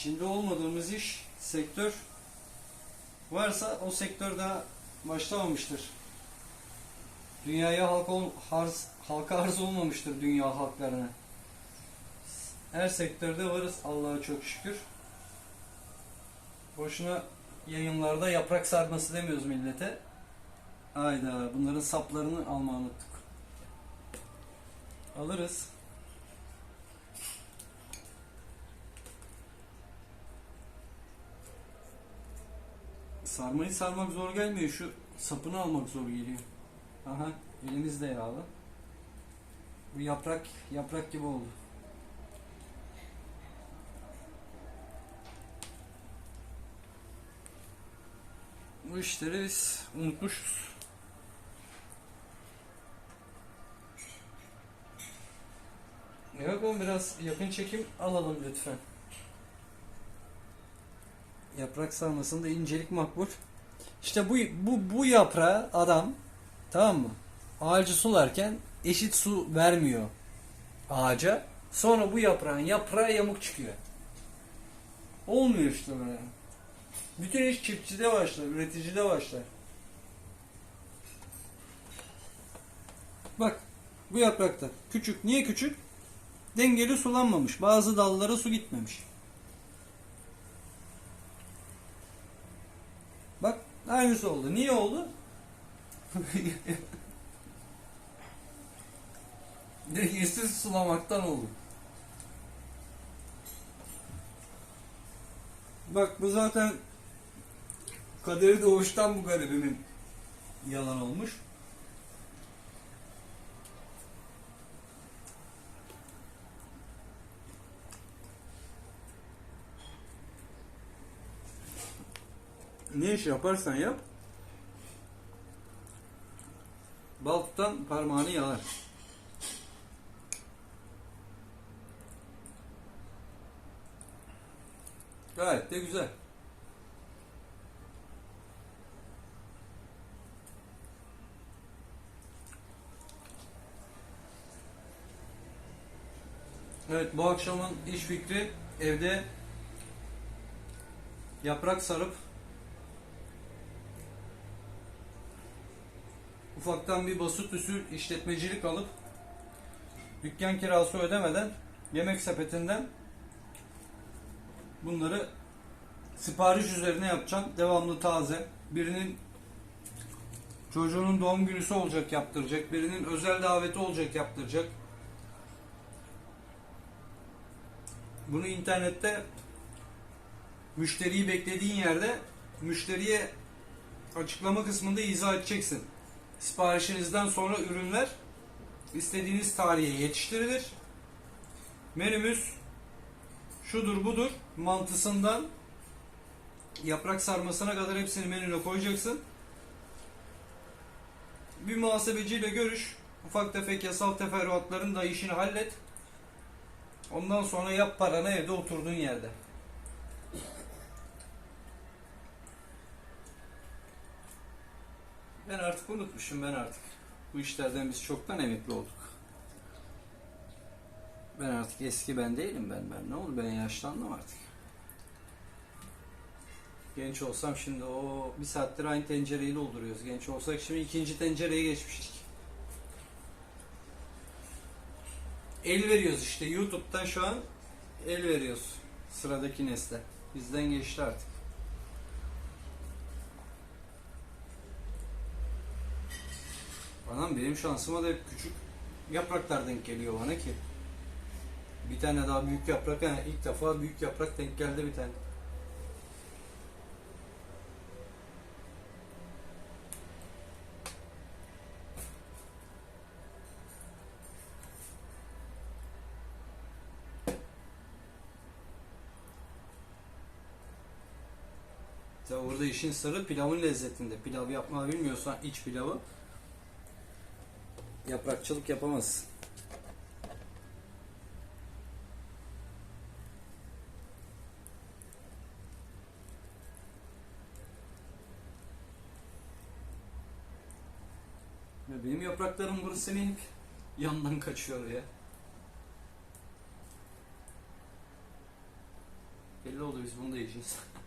içinde olmadığımız iş, sektör varsa o sektör daha başlamamıştır. Dünyaya halka, harz, halka arz olmamıştır dünya halklarına. Her sektörde varız Allah'a çok şükür. Boşuna yayınlarda yaprak sarması demiyoruz millete. Hayda bunların saplarını almayı unuttuk. Alırız. Sarmayı sarmak zor gelmiyor. Şu sapını almak zor geliyor. Aha elimiz de yağlı. Bu yaprak yaprak gibi oldu. Bu işleri biz unutmuşuz. Yok oğlum biraz yakın çekim alalım lütfen. Yaprak sarmasında incelik makbul. İşte bu bu bu yaprağı adam tamam mı? Ağacı sularken eşit su vermiyor ağaca. Sonra bu yaprağın yaprağı yamuk çıkıyor. Olmuyor işte böyle. Bütün iş çiftçide başlar, üreticide başlar. Bak bu yaprakta küçük. Niye küçük? Dengeli sulanmamış. Bazı dallara su gitmemiş. Bak aynısı oldu. Niye oldu? Dengesiz sulamaktan oldu. Bak bu zaten kaderi doğuştan bu garibimin yalan olmuş. Ne iş yaparsan yap bal tutan parmağını yalar. Gayet de güzel. Evet bu akşamın iş fikri evde yaprak sarıp ufaktan bir basit usul işletmecilik alıp dükkan kirası ödemeden yemek sepetinden bunları sipariş üzerine yapacağım. Devamlı taze. Birinin çocuğunun doğum günüsü olacak yaptıracak. Birinin özel daveti olacak yaptıracak. Bunu internette müşteriyi beklediğin yerde müşteriye açıklama kısmında izah edeceksin. Siparişinizden sonra ürünler istediğiniz tarihe yetiştirilir. Menümüz şudur budur mantısından yaprak sarmasına kadar hepsini menüne koyacaksın. Bir muhasebeciyle görüş. Ufak tefek yasal teferruatların da işini hallet. Ondan sonra yap paranı evde oturduğun yerde. Ben artık unutmuşum ben artık. Bu işlerden biz çoktan emekli olduk. Ben artık eski ben değilim ben ben. Ne oldu ben yaşlandım artık. Genç olsam şimdi o bir saattir aynı tencereyi dolduruyoruz. Genç olsak şimdi ikinci tencereye geçmiştik. El veriyoruz işte YouTube'dan şu an el veriyoruz sıradaki nesle. Bizden geçti artık. Anam benim şansıma da hep küçük yapraklar denk geliyor bana ki. Bir tane daha büyük yaprak, yani ilk defa büyük yaprak denk geldi bir tane. Ya orada işin sırrı pilavın lezzetinde. Pilav yapmayı bilmiyorsan iç pilavı yaprakçılık yapamazsın. Ve benim yapraklarım burası hep yandan kaçıyor ya. Belli oldu biz bunu da yiyeceğiz.